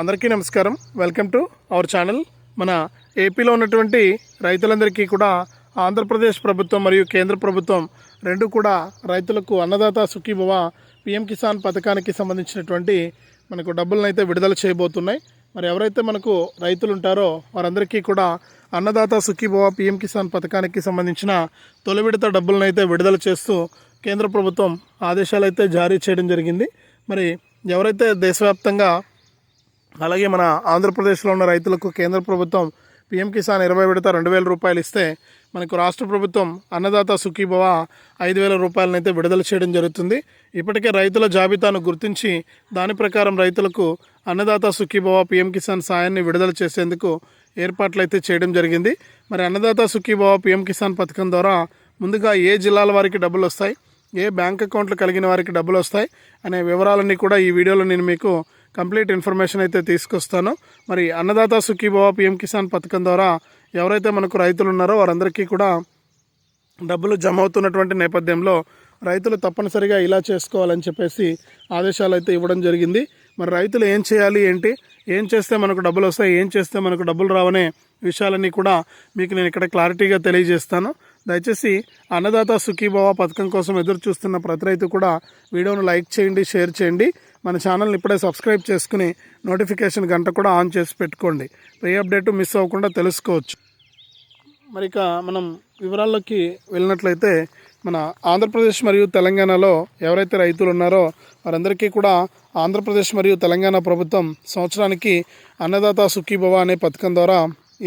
అందరికీ నమస్కారం. Welcome to our channel మన ఏపీలో ఉన్నటువంటి రైతులందరికీ కూడా ఆంధ్రప్రదేశ్ ప్రభుత్వం మరియు కేంద్ర ప్రభుత్వం రెండు కూడా రైతులకు అన్నదాత సుఖీభవ పిఎం కిసాన్ పథకానికి సంబంధించినటువంటి మనకు డబ్బులను అయితే విడుదల చేయబోతున్నాయి. మరి ఎవరైతే మనకు రైతులు ఉంటారో వారందరికీ కూడా అన్నదాత సుఖీభవ పిఎం కిసాన్ పథకానికి సంబంధించిన తొలి విడత డబ్బులను అయితే విడుదల చేస్తూ కేంద్ర ప్రభుత్వం ఆదేశాలు అయితే జారీ చేయడం జరిగింది. మరి ఎవరైతే దేశవ్యాప్తంగా అలాగే మన ఆంధ్రప్రదేశ్లో ఉన్న రైతులకు కేంద్ర ప్రభుత్వం పిఎం కిసాన్ ఇరవై విడత రెండు వేల రూపాయలు ఇస్తే మనకు రాష్ట్ర ప్రభుత్వం అన్నదాత సుఖీభవ ఐదు వేల రూపాయలనైతే విడుదల చేయడం జరుగుతుంది. ఇప్పటికే రైతుల జాబితాను గుర్తించి దాని ప్రకారం రైతులకు అన్నదాత సుఖీభవ పిఎం కిసాన్ సాయాన్ని విడుదల చేసేందుకు ఏర్పాట్లు అయితే చేయడం జరిగింది. మరి అన్నదాత సుఖీభవ పిఎం కిసాన్ పథకం ద్వారా ముందుగా ఏ జిల్లాల వారికి డబ్బులు వస్తాయి? ఏ బ్యాంక్ అకౌంట్లు కలిగిన వారికి డబ్బులు వస్తాయి? అనే వివరాలన్నీ కూడా ఈ వీడియోలో నేను మీకు కంప్లీట్ ఇన్ఫర్మేషన్ అయితే తీసుకొస్తాను. మరి అన్నదాత సుఖీభవ పిఎం కిసాన్ పథకం ద్వారా ఎవరైతే మనకు రైతులు ఉన్నారో వారందరికీ కూడా డబ్బులు జమ అవుతున్నటువంటి నేపథ్యంలో రైతులు తప్పనిసరిగా ఇలా చేసుకోవాలని చెప్పేసి ఆదేశాలు అయితే ఇవ్వడం జరిగింది. మరి రైతులు ఏం చేయాలి ఏంటి? ఏం చేస్తే మనకు డబ్బులు వస్తాయి ఏం చేస్తే మనకు డబ్బులు రావనే విషయాలన్నీ కూడా మీకు నేను ఇక్కడ క్లారిటీగా తెలియజేస్తాను. దయచేసి అన్నదాత సుఖీభవ పథకం కోసం ఎదురు చూస్తున్న ప్రతి రైతు కూడా వీడియోను లైక్ చేయండి షేర్ చేయండి. మన ఛానల్ని ఇప్పుడే సబ్స్క్రైబ్ చేసుకుని నోటిఫికేషన్ గంట కూడా ఆన్ చేసి పెట్టుకోండి. ప్రీ అప్డేట్ మిస్ అవ్వకుండా తెలుసుకోవచ్చు. మరి ఇక మనం వివరాల్లోకి వెళ్ళినట్లయితే మన ఆంధ్రప్రదేశ్ మరియు తెలంగాణలో ఎవరైతే రైతులు ఉన్నారో వారందరికీ కూడా ఆంధ్రప్రదేశ్ మరియు తెలంగాణ ప్రభుత్వం సంవత్సరానికి అన్నదాత సుఖీభవ అనే పథకం ద్వారా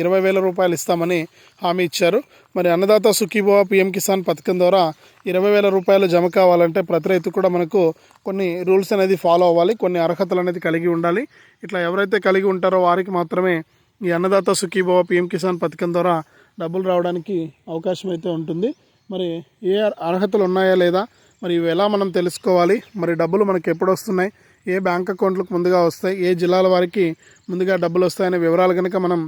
ఇరవై వేల రూపాయలు ఇస్తామని హామీ ఇచ్చారు. మరి అన్నదాత సుఖీభవ పిఎం కిసాన్ పథకం ద్వారా ఇరవై వేల రూపాయలు జమ కావాలంటే ప్రతి రైతు కూడా మనకు కొన్ని రూల్స్ అనేది ఫాలో అవ్వాలి. కొన్ని అర్హతలు అనేది కలిగి ఉండాలి. ఇట్లా ఎవరైతే కలిగి ఉంటారో వారికి మాత్రమే ఈ అన్నదాత సుఖీభవ పిఎం కిసాన్ పథకం ద్వారా డబ్బులు రావడానికి అవకాశం అయితే ఉంటుంది. మరి ఏ అర్హతలు ఉన్నాయా లేదా? మరి ఇవి ఎలా మనం తెలుసుకోవాలి? మరి డబ్బులు మనకి ఎప్పుడు వస్తున్నాయి? ఏ బ్యాంక్ అకౌంట్లకు ముందుగా వస్తాయి? ఏ జిల్లాల వారికి ముందుగా డబ్బులు వస్తాయనే వివరాలు కనుక మనం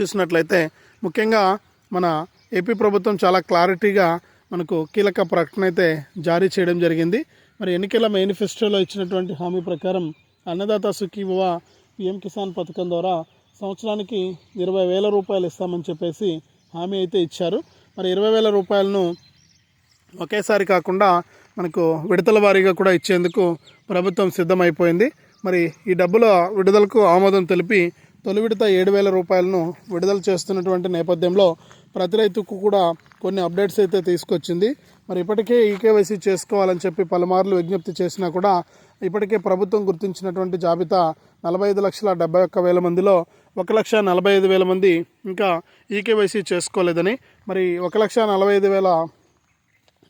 చూసినట్లయితే ముఖ్యంగా మన ఏపీ ప్రభుత్వం చాలా క్లారిటీగా మనకు కీలక ప్రకటన అయితే జారీ చేయడం జరిగింది. మరి ఎన్నికల మేనిఫెస్టోలో ఇచ్చినటువంటి హామీ ప్రకారం అన్నదాత సుఖీభవ పిఎం కిసాన్ పథకం ద్వారా సంవత్సరానికి ఇరవై వేల రూపాయలు ఇస్తామని చెప్పేసి హామీ అయితే ఇచ్చారు. మరి ఇరవై వేల రూపాయలను ఒకేసారి కాకుండా మనకు విడతల వారీగా కూడా ఇచ్చేందుకు ప్రభుత్వం సిద్ధమైపోయింది. మరి ఈ డబ్బుల విడుదలకు ఆమోదం తెలిపి తొలి విడత ఏడు వేల రూపాయలను విడుదల చేస్తున్నటువంటి నేపథ్యంలో ప్రతి రైతుకు కూడా కొన్ని అప్డేట్స్ అయితే తీసుకొచ్చింది. మరి ఇప్పటికే ఈకేవైసీ చేసుకోవాలని చెప్పి పలుమార్లు విజ్ఞప్తి చేసినా కూడా ఇప్పటికే ప్రభుత్వం గుర్తించినటువంటి జాబితా నలభై ఐదు లక్షల డెబ్బై ఒక్క వేల మందిలో ఒక లక్ష నలభై ఐదు వేల మంది ఇంకా ఈకేవైసీ చేసుకోలేదని. మరి ఒక లక్ష నలభై ఐదు వేల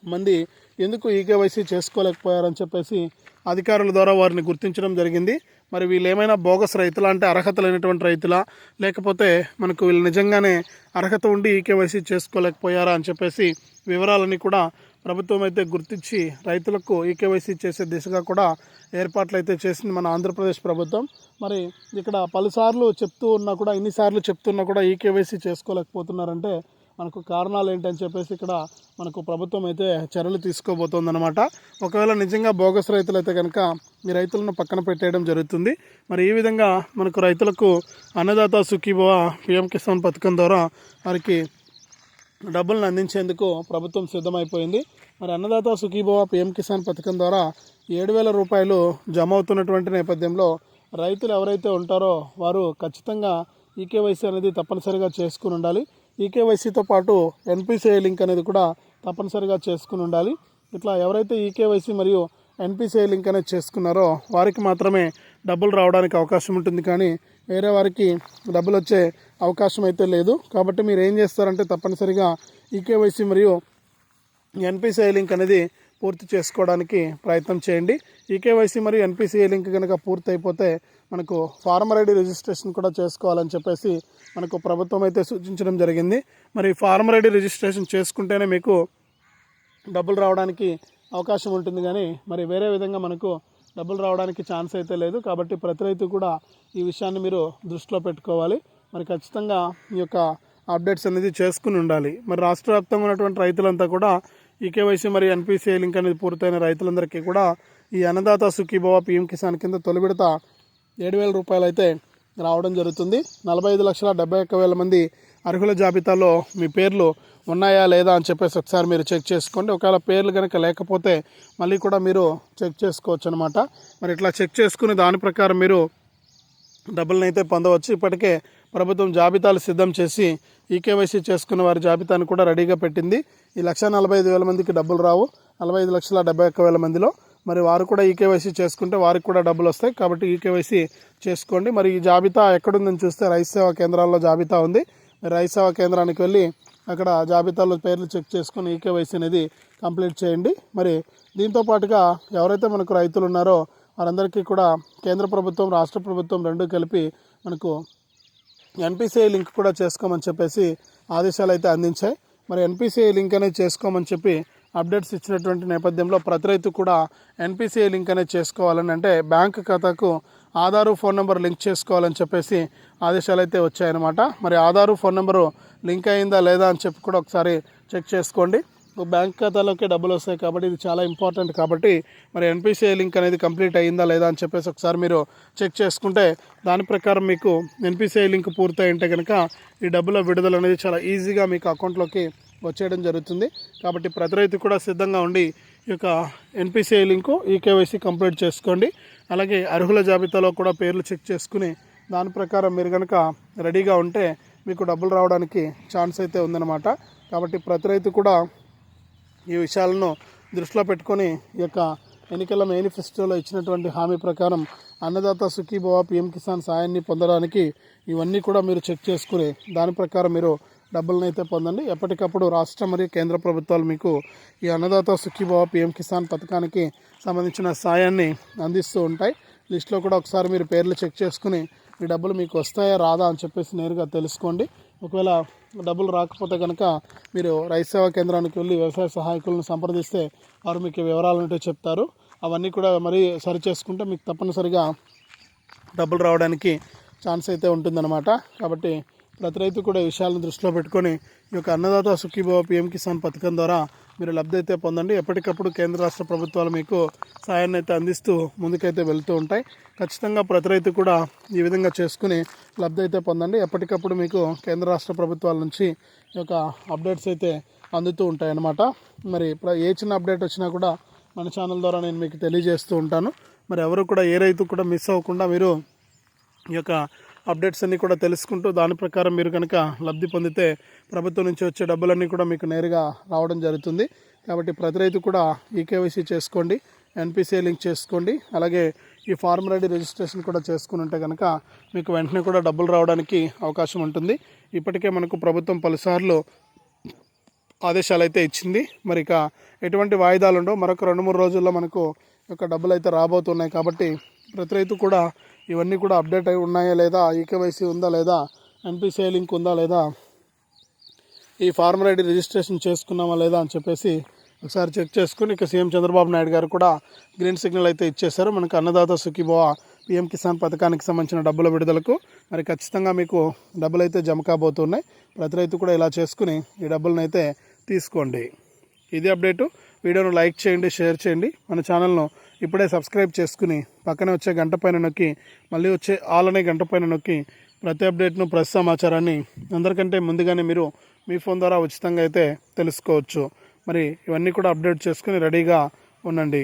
మంది ఎందుకు ఈకేవైసీ చేసుకోలేకపోయారని చెప్పేసి అధికారుల ద్వారా వారిని గుర్తించడం జరిగింది. మరి వీళ్ళు ఏమైనా బోగస్ రైతులా అంటే అర్హత లేనటువంటి రైతులా? లేకపోతే మనకు వీళ్ళు నిజంగానే అర్హత ఉండి ఈకేవైసీ చేసుకోలేకపోయారా అని చెప్పేసి వివరాలని కూడా ప్రభుత్వం అయితే గుర్తించి రైతులకు ఈకేవైసీ చేసే దిశగా కూడా ఏర్పాట్లు అయితే చేసింది మన ఆంధ్రప్రదేశ్ ప్రభుత్వం. మరి ఇక్కడ పలుసార్లు చెప్తూ ఉన్నా కూడా ఇన్నిసార్లు చెప్తున్నా కూడా ఈకేవైసీ చేసుకోలేకపోతున్నారంటే మనకు కారణాలు ఏంటని చెప్పేసి ఇక్కడ మనకు ప్రభుత్వం అయితే చర్యలు తీసుకోబోతోందనమాట ఒకవేళ నిజంగా బోగస్ రైతులు అయితే కనుక ఈ రైతులను పక్కన పెట్టేయడం జరుగుతుంది. మరి ఈ విధంగా మనకు రైతులకు అన్నదాత సుఖీభవ పిఎం కిసాన్ పథకం ద్వారా వారికి డబ్బులను అందించేందుకు ప్రభుత్వం సిద్ధమైపోయింది. మరి అన్నదాత సుఖీభవ పిఎం కిసాన్ పథకం ద్వారా ఏడు వేల రూపాయలు జమ అవుతున్నటువంటి నేపథ్యంలో రైతులు ఎవరైతే ఉంటారో వారు ఖచ్చితంగా ఈకేవైసీ అనేది తప్పనిసరిగా చేసుకుని ఉండాలి. ఈకేవైసీతో పాటు ఎన్పిసిఐ లింక్ అనేది కూడా తప్పనిసరిగా చేసుకుని ఉండాలి. ఇట్లా ఎవరైతే ఈకేవైసీ మరియు ఎన్పిసిఐ లింక్ అనేది చేసుకున్నారో వారికి మాత్రమే డబ్బులు రావడానికి అవకాశం ఉంటుంది. కానీ వేరే వారికి డబ్బులు వచ్చే అవకాశం అయితే లేదు. కాబట్టి మీరు ఏం చేస్తారంటే తప్పనిసరిగా ఈకేవైసీ మరియు ఎన్పిసిఐ లింక్ అనేది పూర్తి చేసుకోవడానికి ప్రయత్నం చేయండి. ఈకేవైసీ మరియు ఎన్పిసిఐ లింక్ కనుక పూర్తి అయిపోతే మనకు ఫార్మర్ ఐడి రిజిస్ట్రేషన్ కూడా చేసుకోవాలని చెప్పేసి మనకు ప్రభుత్వం అయితే సూచించడం జరిగింది. మరి ఫార్మర్ ఐడి రిజిస్ట్రేషన్ చేసుకుంటేనే మీకు డబ్బులు రావడానికి అవకాశం ఉంటుంది కానీ మరి వేరే విధంగా మనకు డబ్బులు రావడానికి ఛాన్స్ అయితే లేదు. కాబట్టి ప్రతి రైతు కూడా ఈ విషయాన్ని మీరు దృష్టిలో పెట్టుకోవాలి. మరి ఖచ్చితంగా ఈ యొక్క అప్డేట్స్ అనేది చేసుకుని ఉండాలి. మరి రాష్ట్ర వ్యాప్తంగా ఉన్నటువంటి రైతులంతా కూడా ఈ కేవైసీ మరియు ఎన్పిసిఐ లింక్ అనేది పూర్తయిన రైతులందరికీ కూడా ఈ అన్నదాత సుఖీభవ పిఎం కిసాన్ కింద తొలి విడత ఏడు వేల రూపాయలు అయితే రావడం జరుగుతుంది. నలభై ఐదు లక్షల డెబ్బై ఒక్క వేల మంది అర్హుల జాబితాలో మీ పేర్లు ఉన్నాయా లేదా అని చెప్పేసి ఒకసారి మీరు చెక్ చేసుకోండి. ఒకవేళ పేర్లు కనుక లేకపోతే మళ్ళీ కూడా మీరు చెక్ చేసుకోవచ్చు అనమాట మరి ఇట్లా చెక్ చేసుకుని దాని ప్రకారం మీరు డబ్బులను అయితే పొందవచ్చు. ఇప్పటికే ప్రభుత్వం జాబితాలు సిద్ధం చేసి ఈకేవైసీ చేసుకున్న వారి జాబితాను కూడా రెడీగా పెట్టింది. ఈ లక్ష నలభై ఐదు వేల మందికి డబ్బులు రావు. నలభై ఐదు లక్షల డెబ్బై ఒక్క వేల మందిలో మరి వారు కూడా ఈకేవైసీ చేసుకుంటే వారికి కూడా డబ్బులు వస్తాయి. కాబట్టి ఈకేవైసీ చేసుకోండి. మరి ఈ జాబితా ఎక్కడుందని చూస్తే రైతు సేవా కేంద్రాల్లో జాబితా ఉంది. మరి రైతు సేవా కేంద్రానికి వెళ్ళి అక్కడ జాబితాలో పేర్లు చెక్ చేసుకుని ఈకేవైసీ అనేది కంప్లీట్ చేయండి. మరి దీంతో పాటుగా ఎవరైతే మనకు రైతులు ఉన్నారో వారందరికీ కూడా కేంద్ర ప్రభుత్వం రాష్ట్ర ప్రభుత్వం రెండు కలిపి మనకు ఎన్పిసిఐ లింక్ కూడా చేసుకోమని చెప్పేసి ఆదేశాలు అయితే అందించాయి. మరి ఎన్పిసిఐ లింక్ అనేది చేసుకోమని చెప్పి అప్డేట్స్ ఇచ్చినటువంటి నేపథ్యంలో ప్రతి రైతు కూడా ఎన్పిసిఐ లింక్ అనేది చేసుకోవాలని అంటే బ్యాంక్ ఖాతాకు ఆధారు ఫోన్ నెంబర్ లింక్ చేసుకోవాలని చెప్పేసి ఆదేశాలు అయితే వచ్చాయన్నమాట. మరి ఆధారు ఫోన్ నెంబరు లింక్ అయిందా లేదా అని చెప్పి కూడా ఒకసారి చెక్ చేసుకోండి. బ్యాంక్ ఖాతాలోకి డబ్బులు వస్తాయి కాబట్టి ఇది చాలా ఇంపార్టెంట్ కాబట్టి మరి ఎన్పిసిఐ లింక్ అనేది కంప్లీట్ అయ్యిందా లేదా అని చెప్పేసి ఒకసారి మీరు చెక్ చేసుకుంటే దాని ప్రకారం మీకు ఎన్పిసిఐ లింక్ పూర్తయింటే కనుక ఈ డబ్బుల విడుదల అనేది చాలా ఈజీగా మీకు అకౌంట్లోకి వచ్చేయడం జరుగుతుంది. కాబట్టి ప్రతి రైతు కూడా సిద్ధంగా ఉండి ఈ యొక్క ఎన్పిసిఐ లింకు ఈకేవైసీ కంప్లీట్ చేసుకోండి. అలాగే అర్హుల జాబితాలో కూడా పేర్లు చెక్ చేసుకుని దాని ప్రకారం మీరు కనుక రెడీగా ఉంటే మీకు డబ్బులు రావడానికి ఛాన్స్ అయితే ఉందన్నమాట. కాబట్టి ప్రతి రైతు కూడా ఈ విషయాలను దృష్టిలో పెట్టుకొని ఈ యొక్క ఎన్నికల మేనిఫెస్టోలో ఇచ్చినటువంటి హామీ ప్రకారం అన్నదాత సుఖీభవ పిఎం కిసాన్ సాయాన్ని పొందడానికి ఇవన్నీ కూడా మీరు చెక్ చేసుకుని దాని ప్రకారం మీరు డబ్బులను అయితే పొందండి. ఎప్పటికప్పుడు రాష్ట్ర మరియు కేంద్ర ప్రభుత్వాలు మీకు ఈ అన్నదాత సుఖీభావ పిఎం కిసాన్ పథకానికి సంబంధించిన సాయాన్ని అందిస్తూ ఉంటాయి. లిస్ట్లో కూడా ఒకసారి మీరు పేర్లు చెక్ చేసుకుని ఈ డబ్బులు మీకు వస్తాయా రాదా అని చెప్పేసి నేరుగా తెలుసుకోండి. ఒకవేళ డబ్బులు రాకపోతే కనుక మీరు రైతు సేవా కేంద్రానికి వెళ్ళి వ్యవసాయ సహాయకులను సంప్రదిస్తే వారు మీకు వివరాలు ఉంటే చెప్తారు. అవన్నీ కూడా మరీ సరి చేసుకుంటే మీకు తప్పనిసరిగా డబ్బులు రావడానికి ఛాన్స్ అయితే ఉంటుందన్నమాట. కాబట్టి ప్రతి రైతు కూడా ఈ విషయాలను దృష్టిలో పెట్టుకొని ఈ యొక్క అన్నదాత సుఖీభవ పిఎం కిసాన్ పథకం ద్వారా మీరు లబ్ధి అయితే పొందండి. ఎప్పటికప్పుడు కేంద్ర రాష్ట్ర ప్రభుత్వాలు మీకు సాయాన్ని అయితే అందిస్తూ ముందుకైతే వెళ్తూ ఉంటాయి. ఖచ్చితంగా ప్రతి రైతు కూడా ఈ విధంగా చేసుకుని లబ్ధి అయితే పొందండి. ఎప్పటికప్పుడు మీకు కేంద్ర రాష్ట్ర ప్రభుత్వాల నుంచి ఈ యొక్క అప్డేట్స్ అయితే అందుతూ ఉంటాయన్నమాట. మరి ఏ చిన్న అప్డేట్ వచ్చినా కూడా మన ఛానల్ ద్వారా నేను మీకు తెలియజేస్తూ ఉంటాను. మరి ఎవరు కూడా ఏ రైతు కూడా మిస్ అవ్వకుండా మీరు ఈ యొక్క అప్డేట్స్ అన్నీ కూడా తెలుసుకుంటూ దాని ప్రకారం మీరు కనుక లబ్ధి పొందితే ప్రభుత్వం నుంచి వచ్చే డబ్బులన్నీ కూడా మీకు నేరుగా రావడం జరుగుతుంది. కాబట్టి ప్రతి రైతు కూడా ఈకేవైసీ చేసుకోండి ఎన్పిసిఐ లింక్ చేసుకోండి అలాగే ఈ ఫార్మర్ ఐడి రిజిస్ట్రేషన్ కూడా చేసుకుని ఉంటే కనుక మీకు వెంటనే కూడా డబ్బులు రావడానికి అవకాశం ఉంటుంది. ఇప్పటికే మనకు ప్రభుత్వం పలుసార్లు ఆదేశాలు అయితే ఇచ్చింది. మరి ఇక ఎటువంటి వాయిదాలు ఉండవు. మరొక రెండు మూడు రోజుల్లో మనకు యొక్క డబ్బులు అయితే రాబోతున్నాయి. కాబట్టి ప్రతి రైతు కూడా ఇవన్నీ కూడా అప్డేట్ అయి ఉన్నాయా లేదా? ఈకేవైసీ ఉందా లేదా? ఎన్పిసిఐ లింక్ ఉందా లేదా? ఈ ఫార్మర్ ఐడి రిజిస్ట్రేషన్ చేసుకున్నామా లేదా అని చెప్పేసి ఒకసారి చెక్ చేసుకుని ఇక సీఎం చంద్రబాబు నాయుడు గారు కూడా గ్రీన్ సిగ్నల్ అయితే ఇచ్చేశారు. మనకు అన్నదాత సుఖీభవ పిఎం కిసాన్ పథకానికి సంబంధించిన డబ్బుల విడుదలకు మరి ఖచ్చితంగా మీకు డబ్బులు అయితే జమ కాబోతున్నాయి. ప్రతి రైతు కూడా ఇలా చేసుకుని ఈ డబ్బులను అయితే తీసుకోండి. ఇది అప్డేటు. వీడియోను లైక్ చేయండి షేర్ చేయండి. మన ఛానల్ను ఇప్పుడే సబ్స్క్రైబ్ చేసుకుని పక్కనే వచ్చే గంట పైన నొక్కి మళ్ళీ వచ్చే ఆల్ అనే గంట పైన నొక్కి ప్రతి అప్డేట్ను ప్రతి సమాచారాన్ని అందరికంటే ముందుగానే మీరు మీ ఫోన్ ద్వారా ఉచితంగా అయితే తెలుసుకోవచ్చు. మరి ఇవన్నీ కూడా అప్డేట్ చేసుకుని రెడీగా ఉండండి.